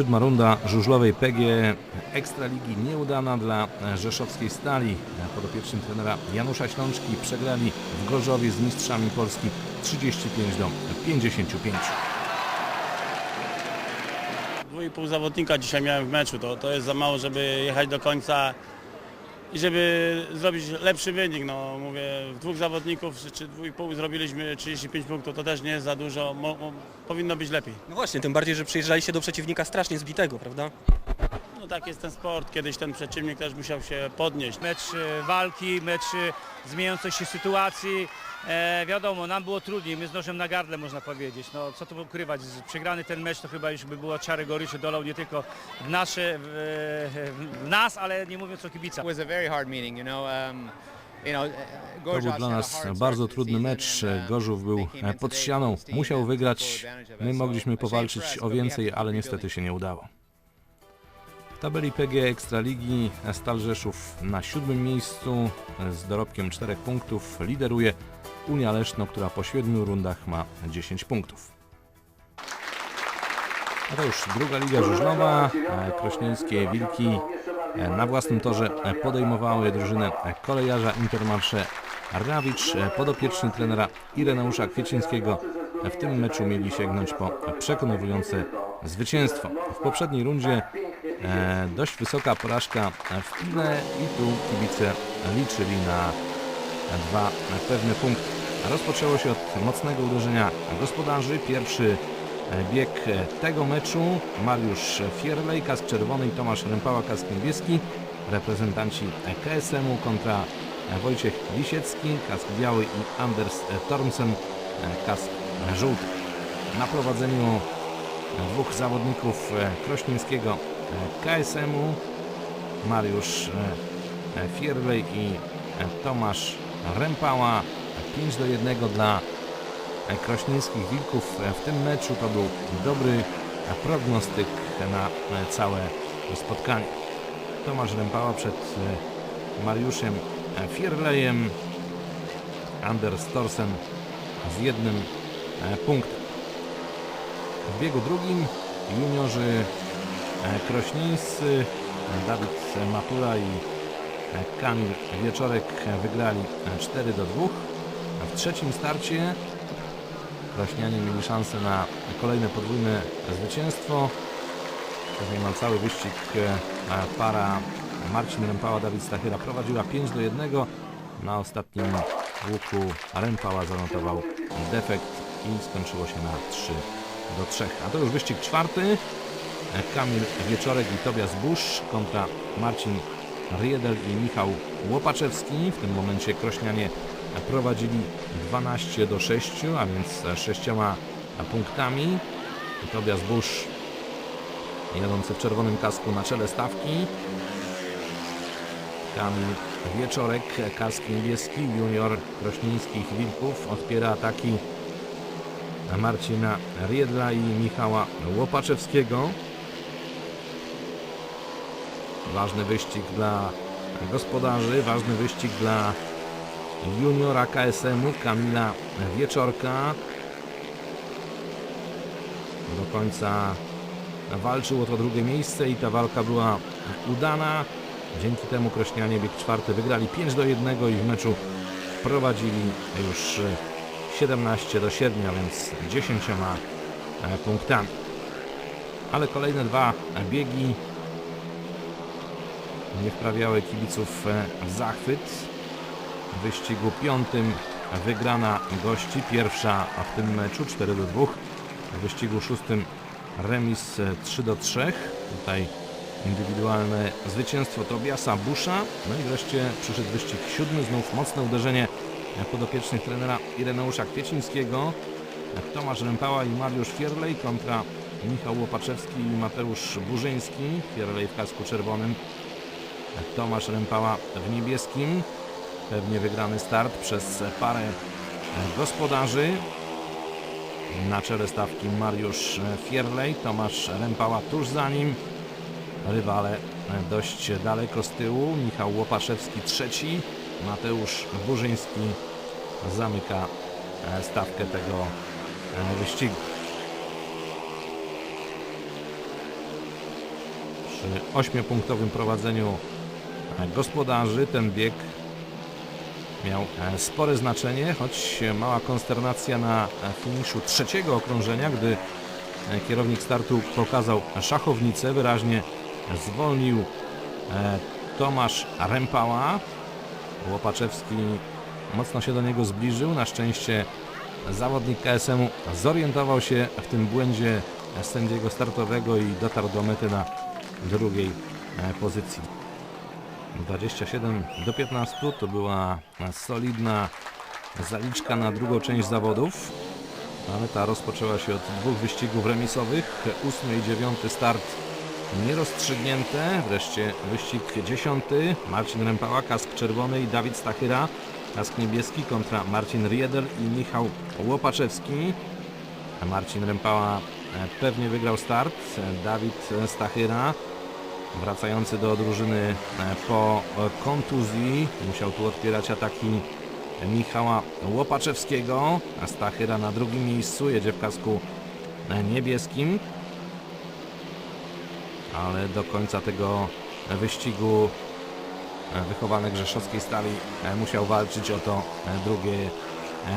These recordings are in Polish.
Siódma runda żużlowej PG Ekstraligi nieudana dla rzeszowskiej Stali. Podopiecznym trenera Janusza Ślączki przegrali w Gorzowie z mistrzami Polski 35 do 55. Dwóch i pół zawodnika dzisiaj miałem w meczu. To, to jest za mało, żeby jechać do końca i żeby zrobić lepszy wynik. No, mówię, dwóch zawodników czy, czy dwóch i pół zrobiliśmy 35 punktów, to też nie jest za dużo. Mo, mo, powinno być lepiej. No właśnie, tym bardziej, że przyjeżdżaliście do przeciwnika strasznie zbitego, prawda? Tak jest ten sport. Kiedyś ten przeciwnik też musiał się podnieść. mecz e, walki, mecz e, zmieniającej się sytuacji. E, wiadomo, nam było trudniej, my z nożem na gardle można powiedzieć. No co tu ukrywać, przegrany ten mecz to chyba już by było czary goryczy dolał nie tylko w, nasze, w, w nas, ale nie mówiąc o kibicach. Um, uh, To był dla nas bardzo trudny mecz. Gorzów był pod ścianą, musiał wygrać. My mogliśmy powalczyć o więcej, ale niestety się nie udało. Tabeli PG Ekstraligi Stal Rzeszów na siódmym miejscu z dorobkiem 4 punktów lideruje Unia Leszno, która po siedmiu rundach ma 10 punktów. A to już druga liga żużlowa. E, Krośnieńskie Wilki e, na własnym torze podejmowały drużynę kolejarza Intermarsze Rawicz, e, podopieczni trenera Ireneusza Kwiecińskiego. W tym meczu mieli sięgnąć po przekonujące zwycięstwo. W poprzedniej rundzie e, dość wysoka porażka w Pile i tu kibice liczyli na dwa pewne punkty. Rozpoczęło się od mocnego uderzenia gospodarzy. Pierwszy bieg tego meczu Mariusz Fierlej, kask czerwony i Tomasz Rępała, kask niebieski. Reprezentanci KSM-u kontra Wojciech Lisiecki, kask biały i Anders Tormsen, kask żółty. Na prowadzeniu dwóch zawodników krośnieńskiego e, KSM-u Mariusz e, Fierlej i e, Tomasz Rępała. 5 do 1 dla e, krośnieńskich Wilków. W tym meczu to był dobry prognostyk na całe spotkanie. Tomasz Rępała przed Mariuszem Fierlejem. Anders Torsen z jednym punktem. W biegu drugim juniorzy krośnieńscy Dawid Matura i Kamil Wieczorek wygrali e, 4 do 2. A w trzecim starcie Krośnianie mieli szansę na kolejne podwójne zwycięstwo. Na cały wyścig para Marcin Rępała, Dawid Stachyra prowadziła 5 do 1. Na ostatnim łuku Rępała zanotował defekt i skończyło się na 3 do 3. A to już wyścig czwarty. Kamil Wieczorek i Tobias Busz kontra Marcin Riedel i Michał Łopaczewski. W tym momencie Krośnianie prowadzili 12 do 6, a więc 6 punktami. Tobias Busz jadący w czerwonym kasku na czele stawki. Kamil Wieczorek, kask niebieski, junior krośnieńskich Wilków, odpiera ataki Marcina Riedla i Michała Łopaczewskiego. Ważny wyścig dla gospodarzy, ważny wyścig dla juniora KSM-u Kamila Wieczorka. Do końca walczył o to drugie miejsce i ta walka była udana. Dzięki temu Krośnianie bieg czwarty wygrali 5 do 1 i w meczu prowadzili już 17 do 7, a więc 10 punktami. Ale kolejne dwa biegi nie wprawiały kibiców w zachwyt. W wyścigu piątym wygrana gości, pierwsza w tym meczu 4 do 2. W wyścigu szóstym remis 3 do 3. Tutaj indywidualne zwycięstwo Tobiasa Busza. No i wreszcie przyszedł wyścig siódmy, znów mocne uderzenie podopiecznych trenera Ireneusza Kwiecińskiego. Tomasz Rępała i Mariusz Fierlej kontra Michał Łopaczewski i Mateusz Burzyński. Fierlej w kasku czerwonym, Tomasz Rępała w niebieskim. Pewnie wygrany start przez parę gospodarzy. Na czele stawki Mariusz Fierlej, Tomasz Rępała tuż za nim. Rywale dość daleko z tyłu. Michał Łopaszewski trzeci. Mateusz Burzyński zamyka stawkę tego wyścigu. przy 8-punktowym prowadzeniu gospodarzy ten bieg miał e, spore znaczenie, choć mała konsternacja na finiszu trzeciego okrążenia, gdy e, kierownik startu pokazał szachownicę, wyraźnie zwolnił e, Tomasz Rempała. Łopaczewski mocno się do niego zbliżył. Na szczęście zawodnik KSM-u zorientował się w tym błędzie sędziego startowego i dotarł do mety na drugiej pozycji. 27 do 15 to była solidna zaliczka na drugą część zawodów, ale ta rozpoczęła się od dwóch wyścigów remisowych. Ósmy i dziewiąty start nierozstrzygnięte. Wreszcie wyścig dziesiąty. Marcin Rempała, kask czerwony i Dawid Stachyra, kask niebieski kontra Marcin Riedel i Michał Łopaczewski. Marcin Rempała e, pewnie wygrał start. Dawid Stachyra wracający do drużyny e, po kontuzji. Musiał tu odpierać ataki Michała Łopaczewskiego. A Stachyra na drugim miejscu jedzie w kasku niebieskim. Ale do końca tego wyścigu e, wychowanek rzeszowskiej stali e, musiał walczyć o to drugie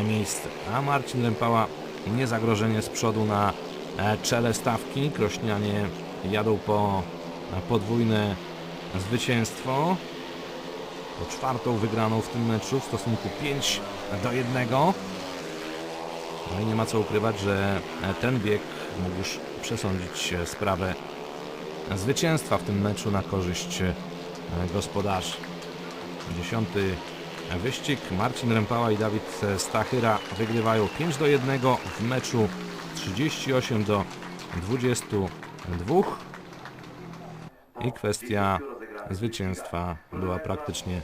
miejsce. A Marcin Lempała niezagrożenie z przodu na czele stawki. Krośnianie jadą po podwójne zwycięstwo. Po czwartą wygraną w tym meczu w stosunku 5 do 1. No i nie ma co ukrywać, że ten bieg mógł już przesądzić sprawę zwycięstwa w tym meczu na korzyść e, gospodarzy. Dziesiąty wyścig. Marcin Rempała i Dawid Stachyra wygrywają 5 do 1 w meczu 38 do 22. I kwestia zwycięstwa była praktycznie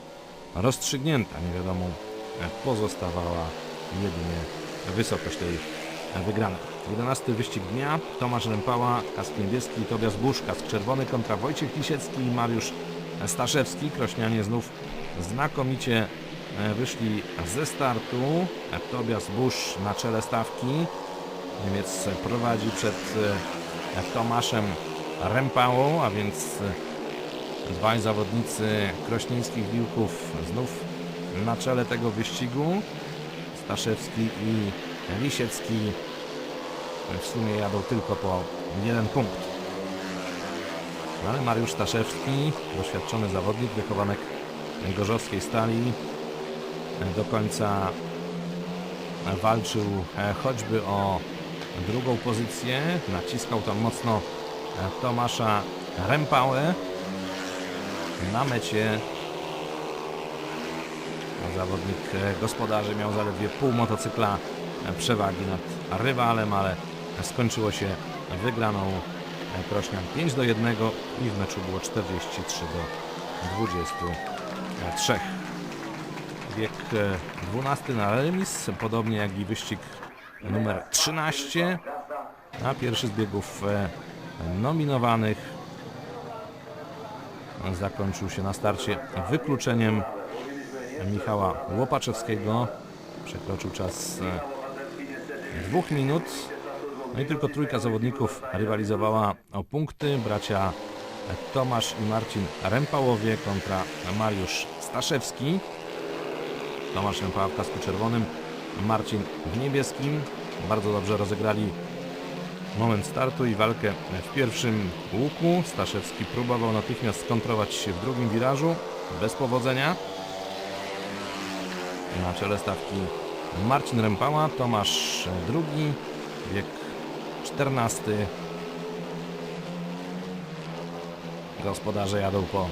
rozstrzygnięta. Nie wiadomo, pozostawała jedynie wysokość tej wygranej. 11 wyścig dnia. Tomasz Rempała, kask niebieski, Tobias Busz, kask czerwony kontra Wojciech Lisiecki i Mariusz Staszewski. Krośnianie znów znakomicie e, wyszli ze startu. Tobias Busz na czele stawki. Niemiec prowadzi przed e, Tomaszem Rempałą, a więc e, dwaj zawodnicy krośnieńskich Wilków znów na czele tego wyścigu. Staszewski i Lisiecki w sumie jadą tylko po jeden punkt. No ale Mariusz Staszewski, doświadczony zawodnik, wychowanek gorzowskiej stali, do końca walczył e, choćby o drugą pozycję. Naciskał tam mocno Tomasza Rempałę. Na mecie zawodnik e, gospodarzy miał zaledwie pół motocykla e, przewagi nad rywalem, ale skończyło się wygraną e, Krośnian 5 do 1 i w meczu było 43 do 23. Bieg e, 12 na remis, podobnie jak i wyścig numer 13, a pierwszy z biegów e, nominowanych zakończył się na starcie wykluczeniem Michała Łopaczewskiego. Przekroczył czas e, dwóch minut. No i tylko trójka zawodników rywalizowała o punkty. Bracia Tomasz i Marcin Rempałowie kontra Mariusz Staszewski. Tomasz Rempała w kasku czerwonym, Marcin w niebieskim. Bardzo dobrze rozegrali moment startu i walkę w pierwszym łuku. Staszewski próbował natychmiast skontrować się w drugim wirażu. Bez powodzenia. Na czele stawki Marcin Rempała, Tomasz drugi, wiek 14. Gospodarze jadą po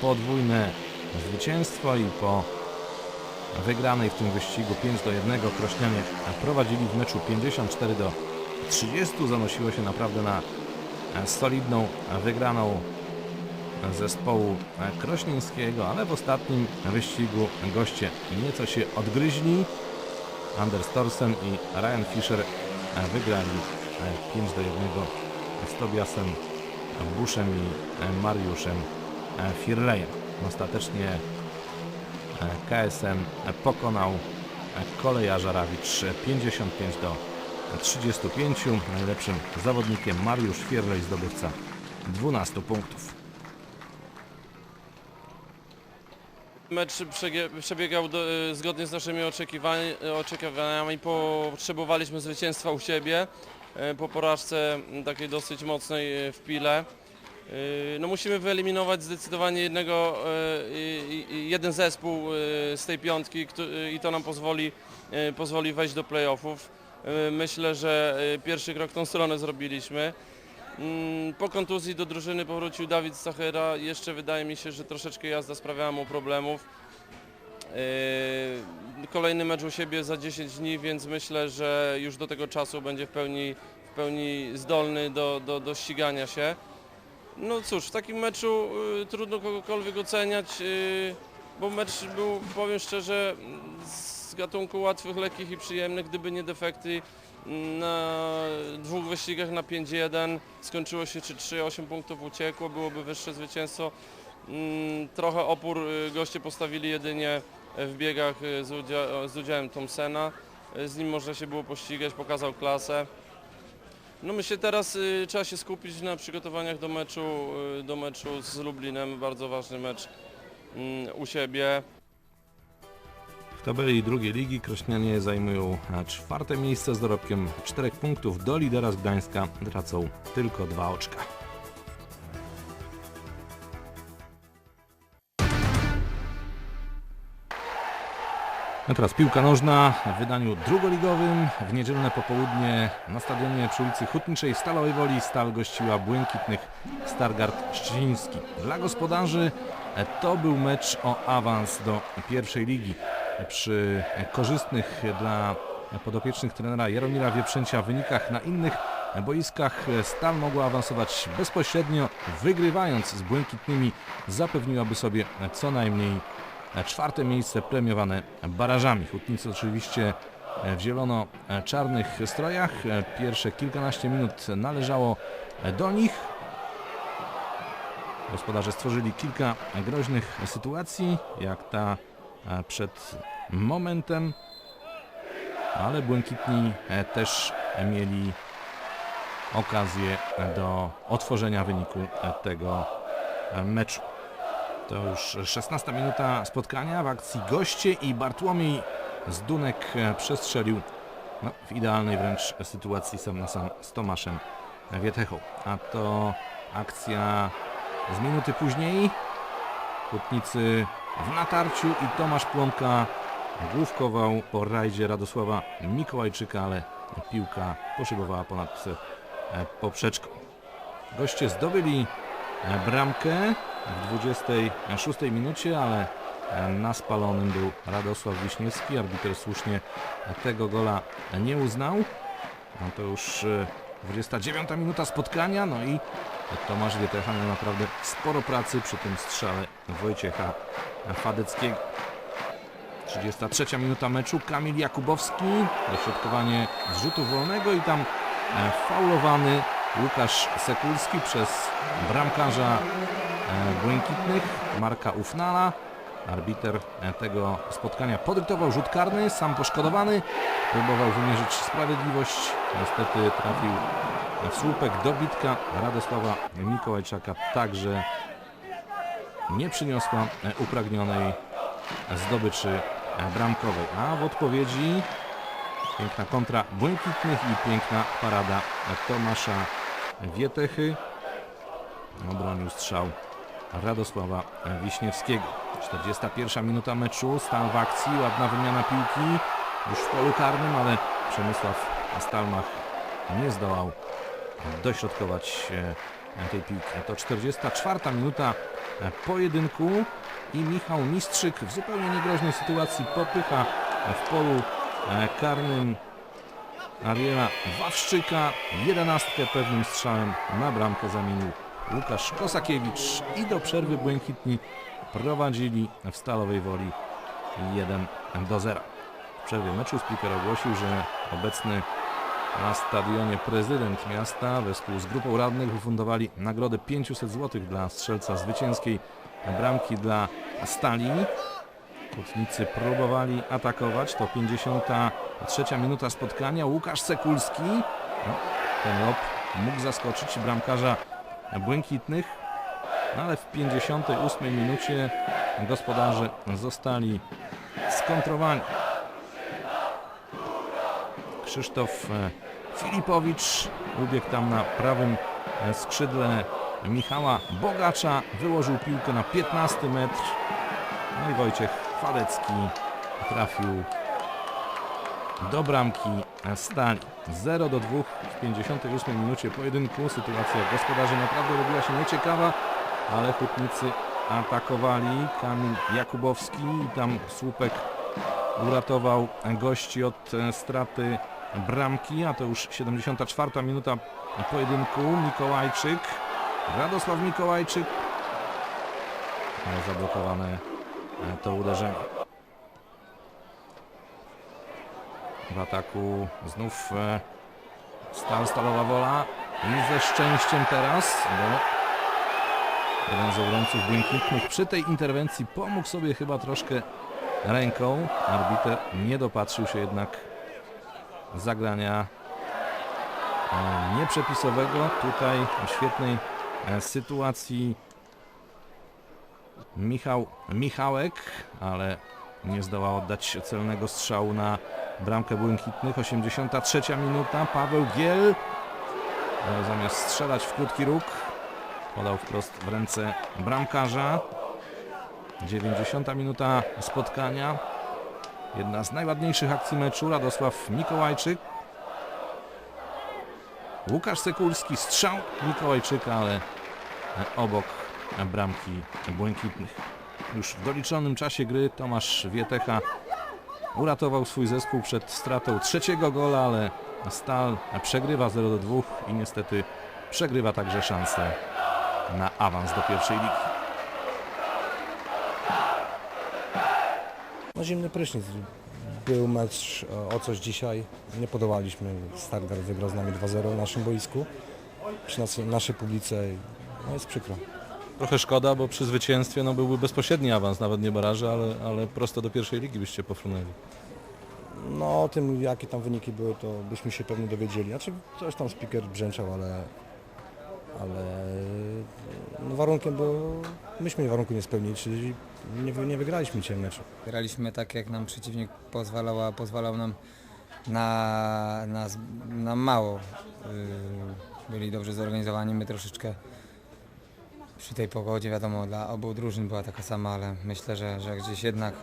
podwójne zwycięstwo i po wygranej w tym wyścigu 5 do 1 Krośnianie prowadzili w meczu 54 do 30. Zanosiło się naprawdę na solidną wygraną zespołu krośnieńskiego, ale w ostatnim wyścigu goście nieco się odgryźli. Anders Thorsen i Ryan Fischer wygrali 5 do 1 z Tobiasem Buszem i Mariuszem Firlejem. Ostatecznie KSM pokonał kolejarza Rawicz 55 do 35. Najlepszym zawodnikiem Mariusz Fierlej, zdobywca 12 punktów. Mecz przebiegał do, e, zgodnie z naszymi oczekiwaniami. Potrzebowaliśmy zwycięstwa u siebie e, po porażce takiej dosyć mocnej e, w Pile. No musimy wyeliminować zdecydowanie jednego, jeden zespół z tej piątki i to nam pozwoli, pozwoli wejść do playoffów. Y, Myślę, że y, pierwszy krok tą stronę zrobiliśmy. Mm, Po kontuzji do drużyny powrócił Dawid Stachera. Jeszcze wydaje mi się, że troszeczkę jazda sprawiała mu problemów. Yy, Kolejny mecz u siebie za 10 dni, więc myślę, że już do tego czasu będzie w pełni, w pełni zdolny do, do, do ścigania się. No cóż, w takim meczu y, trudno kogokolwiek oceniać, y, bo mecz był, powiem szczerze, z gatunku łatwych, lekkich i przyjemnych, gdyby nie defekty na dwóch wyścigach na 5-1 skończyło się 3-3, 8 punktów uciekło, byłoby wyższe zwycięstwo. Mm, Trochę opór y, goście postawili jedynie w biegach y, z, udzia z udziałem Thompsona. Y, Z nim można się było pościgać, pokazał klasę. No myślę teraz trzeba się skupić na przygotowaniach do meczu, do meczu z Lublinem, bardzo ważny mecz mm, u siebie. Tabeli drugiej ligi Krośnianie zajmują czwarte miejsce z dorobkiem 4 punktów. Do lidera z Gdańska tracą tylko dwa oczka. A teraz piłka nożna w wydaniu drugoligowym. W niedzielne popołudnie na stadionie przy ulicy Hutniczej w Stalowej Woli Stal gościła Błękitnych Stargard Szczeciński. Dla gospodarzy to był mecz o awans do pierwszej ligi. Przy korzystnych dla podopiecznych trenera Jaromira Wieprzęcia wynikach na innych boiskach Stal mogła awansować bezpośrednio, wygrywając z Błękitnymi zapewniłaby sobie co najmniej czwarte miejsce premiowane barażami. Hutnicy oczywiście w zielono-czarnych strojach. Pierwsze kilkanaście minut należało do nich. Gospodarze stworzyli kilka groźnych sytuacji, jak ta przed momentem, ale Błękitni e, też mieli okazję do otworzenia wyniku e, tego e, meczu. To już 16 minuta spotkania w akcji goście i Bartłomiej Zdunek przestrzelił no, w idealnej wręcz sytuacji sam na sam z Tomaszem Wietechą. A to akcja z minuty później. Hutnicy w natarciu i Tomasz Plonka główkował po rajdzie Radosława Mikołajczyka, ale piłka poszybowała ponad e, poprzeczką. Goście zdobyli e, bramkę w 26 minucie, ale e, na spalonym był Radosław Wiśniewski. Arbiter słusznie tego gola nie uznał. No to już e, 29 minuta spotkania, no i Tomasz Wietecha miał naprawdę sporo pracy przy tym strzale Wojciecha Fadeckiego. 33 minuta meczu, Kamil Jakubowski, dośrodkowanie z rzutu wolnego i tam e, faulowany Łukasz Sekulski przez bramkarza e, błękitnych Marka Ufnala. Arbiter e, tego spotkania podyktował rzut karny, sam poszkodowany, próbował wymierzyć sprawiedliwość, niestety trafił słupek dobitka Radosława Mikołajczaka, także nie przyniosła e, upragnionej zdobyczy e, bramkowej. A w odpowiedzi piękna kontra Błękitnych i piękna parada Tomasza Wietechy. Obronił strzał Radosława Wiśniewskiego. 41 minuta meczu, stan w akcji, ładna wymiana piłki już w polu karnym, ale Przemysław Stalmach nie zdołał dośrodkować e, tej piłki. To 44 minuta e, pojedynku i Michał Mistrzyk w zupełnie niegroźnej sytuacji popycha w polu e, karnym Ariela Wawszczyka. Jedenastkę pewnym strzałem na bramkę zamienił Łukasz Kosakiewicz i do przerwy Błękitni prowadzili w Stalowej Woli 1 do 0. W przerwie meczu speaker ogłosił, że obecny na stadionie prezydent miasta wespół z grupą radnych wyfundowali nagrodę 500 zł dla strzelca zwycięskiej bramki dla Stali. Kutnicy próbowali atakować, to 53 minuta spotkania. Łukasz Sekulski, no, ten lob mógł zaskoczyć bramkarza błękitnych, no ale w 58 minucie gospodarze zostali skontrowani. Krzysztof e, Filipowicz ubiegł tam na prawym e, skrzydle Michała Bogacza, wyłożył piłkę na 15 metr. No i Wojciech Chwalecki trafił do bramki Stali. 0 do 2 w 58 minucie pojedynku. Sytuacja gospodarzy naprawdę robiła się nieciekawa, ale hutnicy atakowali. Kamil Jakubowski i tam słupek uratował gości od e, straty bramki, a to już 74 minuta pojedynku. Mikołajczyk, Radosław Mikołajczyk, zablokowane e, to uderzenie. W ataku znów e, Stal Stalowa Wola i ze szczęściem teraz, bo jeden z obrońców błękitnych przy tej interwencji pomógł sobie chyba troszkę ręką. Arbiter nie dopatrzył się jednak zagrania e, nieprzepisowego. Tutaj w świetnej e, sytuacji Michał Michałek, ale nie zdołał oddać celnego strzału na bramkę błękitnych. 83 minuta. Paweł Giel e, zamiast strzelać w krótki róg podał wprost w ręce bramkarza. 90 minuta spotkania. Jedna z najładniejszych akcji meczu. Radosław Mikołajczyk. Łukasz Sekulski strzał Mikołajczyka, ale obok bramki błękitnych. Już w doliczonym czasie gry Tomasz Wietecha uratował swój zespół przed stratą trzeciego gola, ale Stal przegrywa 0 do 2 i niestety przegrywa także szansę na awans do pierwszej ligi. No zimny prysznic. Był mecz e, o coś dzisiaj. Nie podawaliśmy. Stargard wygrał z nami 2-0 na naszym boisku. Przy nas, naszej publice. No jest przykro. Trochę szkoda, bo przy zwycięstwie no, byłby bezpośredni awans, nawet nie baraże, ale, ale prosto do pierwszej ligi byście pofrunęli. No o tym jakie tam wyniki były to byśmy się pewnie dowiedzieli. Znaczy coś tam speaker brzęczał, ale, ale no, warunkiem było, myśmy warunku nie spełnili, czyli nie, nie wygraliśmy dzisiaj meczu. Graliśmy tak, jak nam przeciwnik pozwalał, a pozwalał nam na, na, na mało. Yy, Byli dobrze zorganizowani, my troszeczkę przy tej pogodzie, wiadomo, dla obu drużyn była taka sama, ale myślę, że, że gdzieś jednak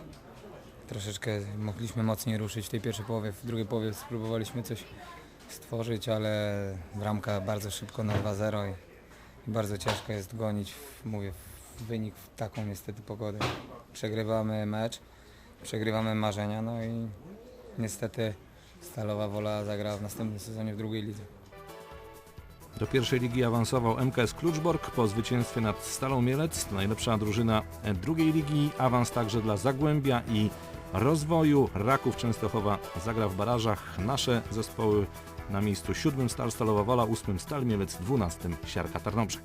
troszeczkę mogliśmy mocniej ruszyć w tej pierwszej połowie. W drugiej połowie spróbowaliśmy coś stworzyć, ale bramka bardzo szybko na 2-0 i, bardzo ciężko jest gonić, w, mówię, wynik w taką niestety pogodę. Przegrywamy mecz, przegrywamy marzenia, no i niestety Stalowa Wola zagra w następnym sezonie w drugiej lidze. Do pierwszej ligi awansował MKS Kluczbork po zwycięstwie nad Stalą Mielec. Najlepsza drużyna drugiej ligi. Awans także dla Zagłębia i rozwoju. Raków Częstochowa zagra w barażach. Nasze zespoły na miejscu siódmym Stal Stalowa Wola, ósmym Stal Mielec, dwunastym Siarka Tarnobrzeg.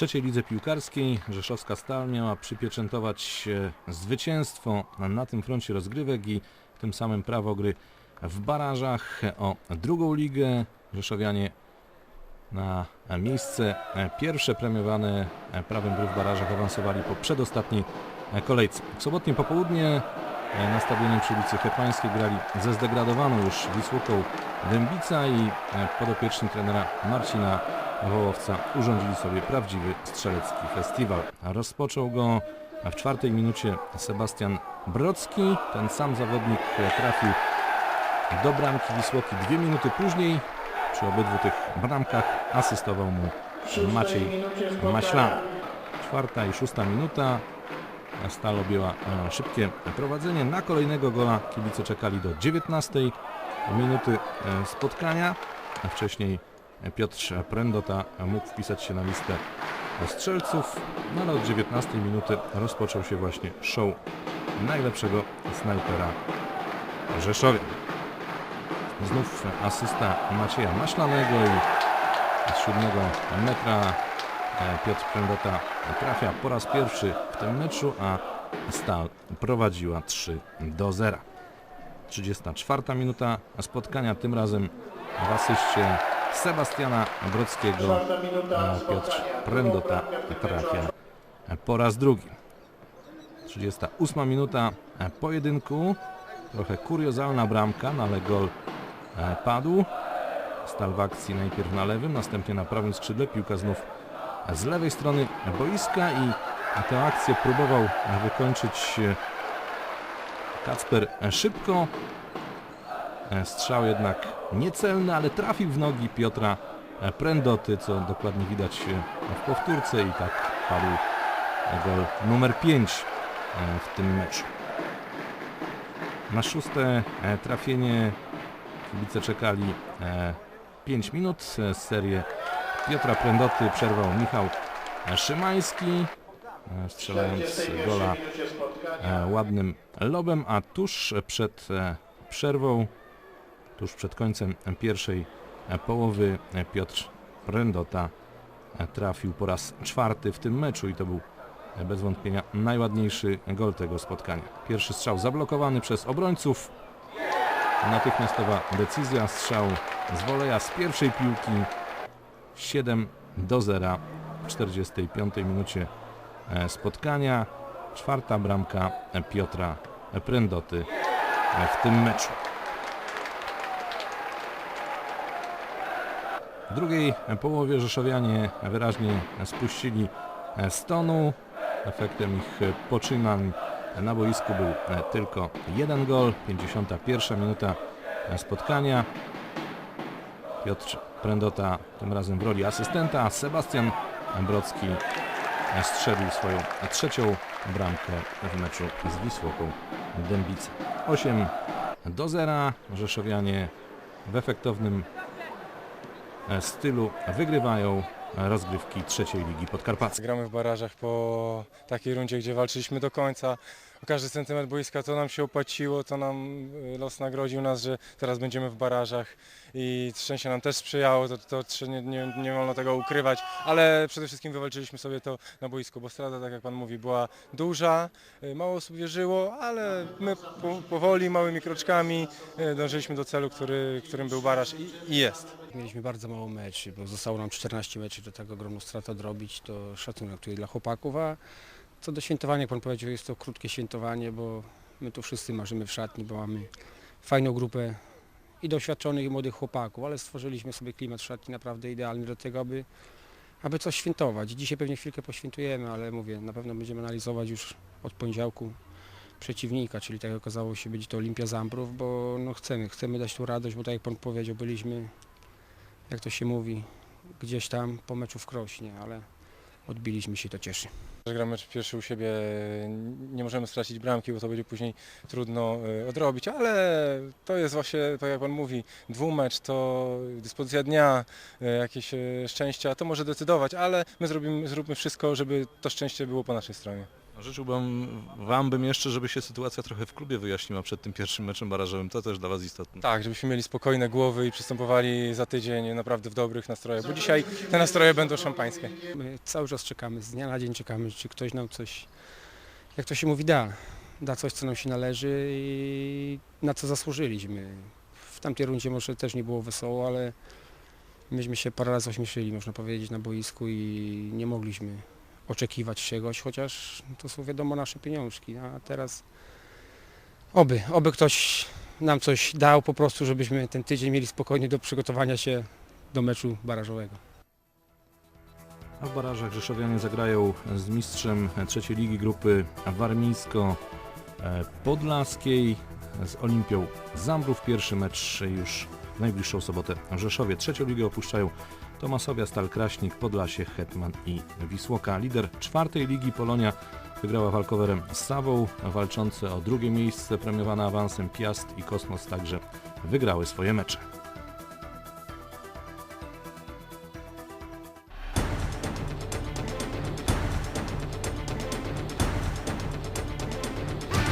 Trzeciej lidze piłkarskiej Rzeszowska Stal miała przypieczętować e, zwycięstwo na tym froncie rozgrywek i tym samym prawo gry w barażach o drugą ligę. Rzeszowianie na miejsce pierwsze premiowane prawem gry w barażach awansowali po przedostatniej kolejce. W sobotnie popołudnie na stadionie przy ulicy Hepańskiej grali ze zdegradowaną już Wisłuką Dębica i podopieczni trenera Marcina Wołowca urządzili sobie prawdziwy strzelecki festiwal. Rozpoczął go w czwartej minucie Sebastian Brocki. Ten sam zawodnik trafił do bramki Wisłoki dwie minuty później. Przy obydwu tych bramkach asystował mu Maciej Maślan. Czwarta i szósta minuta. Stal objęła e, szybkie prowadzenie. Na kolejnego gola kibice czekali do 19 minuty e, spotkania. Wcześniej Piotr Prendota mógł wpisać się na listę strzelców, no ale od 19 minuty rozpoczął się właśnie show najlepszego snajpera Rzeszowie. Znów asysta Macieja Maślanego i z siódmego metra e, Piotr Prendota trafia po raz pierwszy w tym meczu, a Stal prowadziła 3 do 0. 34 minuta spotkania, tym razem w asyście Sebastiana Brodskiego e, Piotr Prendota trafia po raz drugi. 38 minuta e, pojedynku. Trochę kuriozalna bramka, no ale gol e, padł. Stal w akcji najpierw na lewym, następnie na prawym skrzydle. Piłka znów z lewej strony boiska i tę akcję próbował wykończyć Kacper szybko. Strzał jednak niecelny, ale trafił w nogi Piotra e, Prendoty, co dokładnie widać e, w powtórce i tak padł gol numer 5 w tym meczu. Na szóste e, trafienie kibice czekali 5 minut. E, Serię Piotra Prendoty przerwał Michał e, Szymański, e, strzelając gola e, ładnym lobem, a tuż przed e, przerwą, tuż przed końcem pierwszej połowy Piotr Prendota e, trafił po raz czwarty w tym meczu i to był bez wątpienia najładniejszy gol tego spotkania. Pierwszy strzał zablokowany przez obrońców. Natychmiastowa decyzja, strzał z woleja z pierwszej piłki 7 do 0 w 45 minucie e, spotkania. Czwarta bramka Piotra Prendoty e, w tym meczu. W drugiej połowie Rzeszowianie wyraźnie spuścili e, z tonu. Efektem ich poczynań na boisku był tylko jeden gol. 51 minuta spotkania. Piotr Prendota tym razem w roli asystenta, Sebastian Brocki strzelił swoją trzecią bramkę w meczu z Wisłoką Dębice. 8 do 0. Rzeszowianie w efektownym stylu wygrywają rozgrywki trzeciej ligi podkarpackiej. Gramy w barażach po takiej rundzie, gdzie walczyliśmy do końca. Każdy centymetr boiska to nam się opłaciło, to nam y, los nagrodził nas, że teraz będziemy w barażach i szczęście nam też sprzyjało, to, to trze- nie, nie, nie wolno tego ukrywać, ale przede wszystkim wywalczyliśmy sobie to na boisku, bo strata, tak jak Pan mówi, była duża, y, mało osób wierzyło, ale my po, powoli, małymi kroczkami y, dążyliśmy do celu, który, którym był baraż i, i jest. Mieliśmy bardzo mało meczy, bo zostało nam 14 meczy do tego ogromną stratę odrobić, to szacunek tutaj dla chłopaków, a co do świętowania, jak Pan powiedział, jest to krótkie świętowanie, bo my tu wszyscy marzymy w szatni, bo mamy fajną grupę i doświadczonych i młodych chłopaków, ale stworzyliśmy sobie klimat w szatni naprawdę idealny do tego, aby, aby coś świętować. Dzisiaj pewnie chwilkę poświętujemy, ale mówię, na pewno będziemy analizować już od poniedziałku przeciwnika, czyli tak okazało się być to Olimpia Zambrów, bo no chcemy, chcemy dać tu radość, bo tak jak Pan powiedział, byliśmy jak to się mówi, gdzieś tam po meczu w Krośnie, ale odbiliśmy się, to cieszy. Że gramy pierwszy u siebie, nie możemy stracić bramki, bo to będzie później trudno e, odrobić, ale to jest właśnie, tak jak Pan mówi, dwumecz, to dyspozycja dnia, e, jakieś e, szczęścia, to może decydować, ale my zrobimy, zróbmy wszystko, żeby to szczęście było po naszej stronie. Życzyłbym Wam bym jeszcze, żeby się sytuacja trochę w klubie wyjaśniła przed tym pierwszym meczem barażowym. To też dla Was istotne. Tak, żebyśmy mieli spokojne głowy i przystępowali za tydzień naprawdę w dobrych nastrojach, bo dzisiaj te nastroje będą szampańskie. My cały czas czekamy, z dnia na dzień czekamy, czy ktoś nam coś, jak to się mówi, da. Da coś, co nam się należy i na co zasłużyliśmy. W tamtej rundzie może też nie było wesoło, ale myśmy się parę razy ośmieszyli, można powiedzieć, na boisku i nie mogliśmy oczekiwać czegoś, chociaż to są wiadomo nasze pieniążki, a teraz oby, oby ktoś nam coś dał po prostu, żebyśmy ten tydzień mieli spokojnie do przygotowania się do meczu barażowego. A w barażach Rzeszowianie zagrają z mistrzem trzeciej ligi grupy warmińsko-podlaskiej z Olimpią Zambrów. Pierwszy mecz już w najbliższą sobotę w Rzeszowie. Trzecią ligę opuszczają Tomasowia, Stal Kraśnik, Podlasie, Hetman i Wisłoka. Lider czwartej ligi Polonia wygrała walkowerem z Sawą. Walczące o drugie miejsce premiowane awansem Piast i Kosmos także wygrały swoje mecze.